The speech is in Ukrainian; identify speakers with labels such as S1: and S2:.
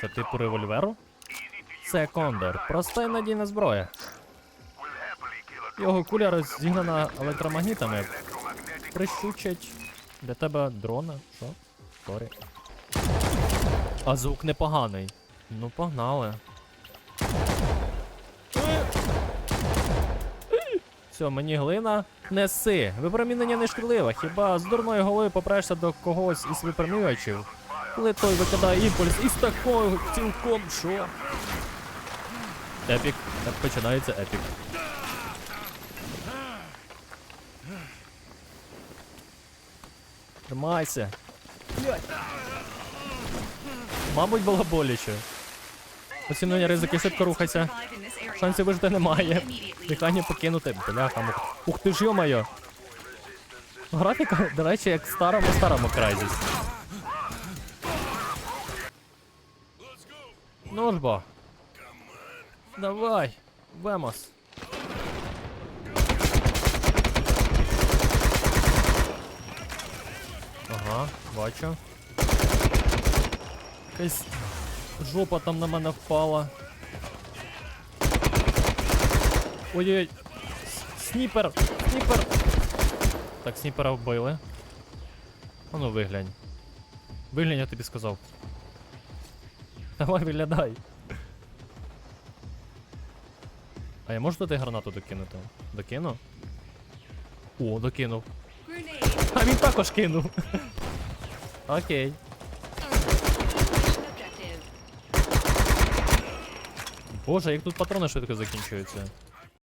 S1: Це типу револьверу? Це кондор. Проста і надійна зброя. Його куля розігнана електромагнітами. Прищучать. Для тебе дрона? Що? Сорі. А звук непоганий. Ну, погнали. Все, мені глина. Неси. Випромінення не шкідливе. Хіба з дурною головою попрешся до когось із випромінювачів? Коли той викидає імпульс із такою цілком що? Епік. Так починається епік. Тримайся. Мабуть, було боляче. Оцінювання ризики, швидко рухайся. Шансів вижити немає. Дихання покинути. Бляха, мух. Ух ти ж йо-моє. Графіка, до речі, як в старому старому Ну. Давай. Вемос. Ага, бачу. Якась жопа там на мене впала. Ой-ой-ой. Сніпер! Сніпер! Так, сніпера вбили. А ну виглянь. Виглянь, я тобі сказав. Давай виглядай. А я можу туди гранату докинути? Докину? О, докинув. А він також кинув. Окей. Боже, як тут патрони швидко закінчуються.